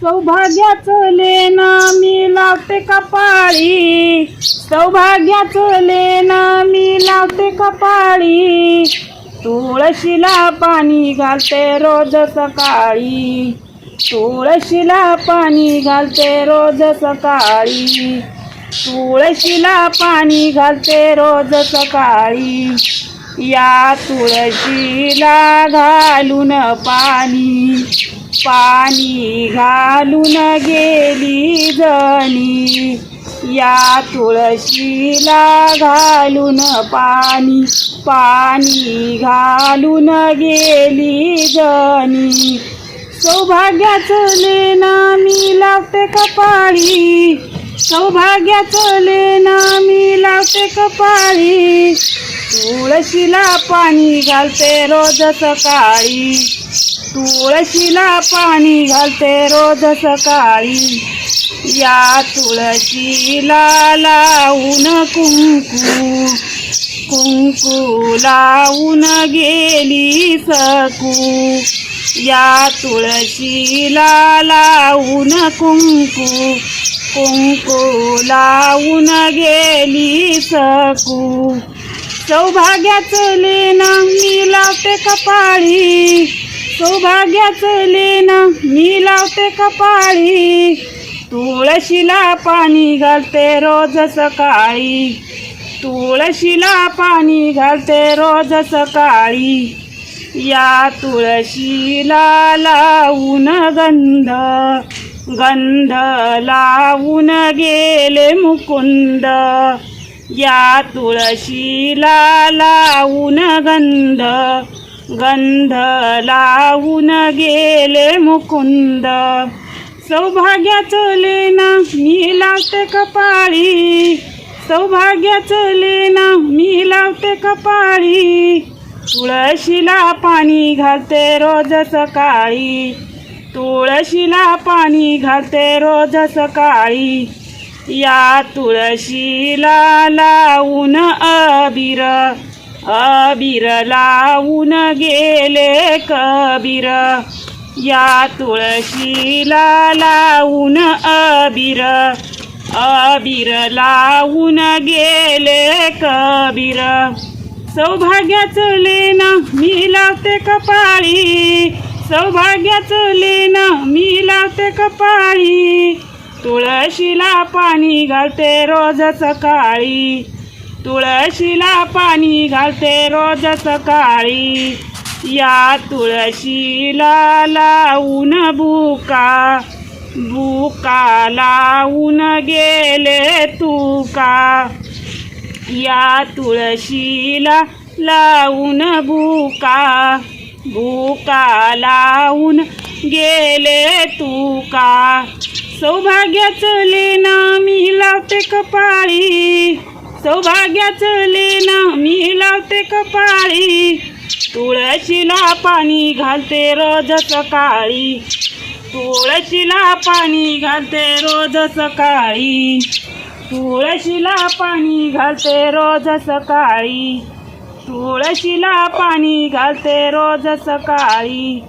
सौभाग्याच लेना मी लावते कपाळी. सौभाग्याच लेना मी लावते कपाळी. तुळशीला पाणी घालते रोज सकाळी. तुळशीला पाणी घालते रोज सकाळी. तुळशीला पाणी घालते रोज सकाळी. या तुळशीला घालून पाणी पाणी घालून गेली जणी. या तुळशीला घालून पाणी पाणी घालून गेली जणी. सौभाग्याचं लेना मी लावते कपाळी सौभाग्याचं लेना मी लावते कपाळी. तुळशीला पाणी घालते रोज सकाळी. तुळशीला पाणी घालते रोज सकाळी. या तुळशीला लावून कुंकू कुंकू लावून गेली सकू. या तुळशीला लावून कुंकू कुंकू लावून गेली सकू. सौभाग्याचं लेना मी लावते कपाळी. सौभाग्याचं लेना मी लावते कपाळी. तुळशीला पाणी घालते रोज सकाळी. तुळशीला पाणी घालते रोज सकाळी. या तुळशीला लावून गंध गंध लावून गेले मुकुंद. या तुळशीला लावून गंध गंध लावून गेले मुकुंद. सौभाग्याचं लेना मी लावते कपाळी सौभाग्याचं लेना मी लावते कपाळी. तुळशीला पाणी घालते रोज सकाळी तुळशीला पाणी घालते रोज सकाळी. या तुळशीला लावून अबीर अबीर लावून गेले कबीर. या तुळशीला लावून अबीर अबीर लावून गेले कबीर. सौभाग्याचं लेना मी लावते कपाळी सौभाग्याचं लेना मी लावते कपाळी. तुळशीला पाणी घालते रोज सकाळी. तुळशीला पाणी घालते रोज सकाळी. या तुळशीला लावून बुका बुका लावून गेले तुका. या तुळशीला लावून बुका बुका लावून गेले तुका. सौभाग्याचं लेना मी लावते कपाळी. सौभाग्याचं लेना मी लावते कपाळी. तुळशीला पाणी घालते रोज सकाळी तुळशीला पाणी घालते रोज सकाळी तुळशीला पाणी घालते रोज सकाळी तुळशीला पाणी घालते रोज सकाळी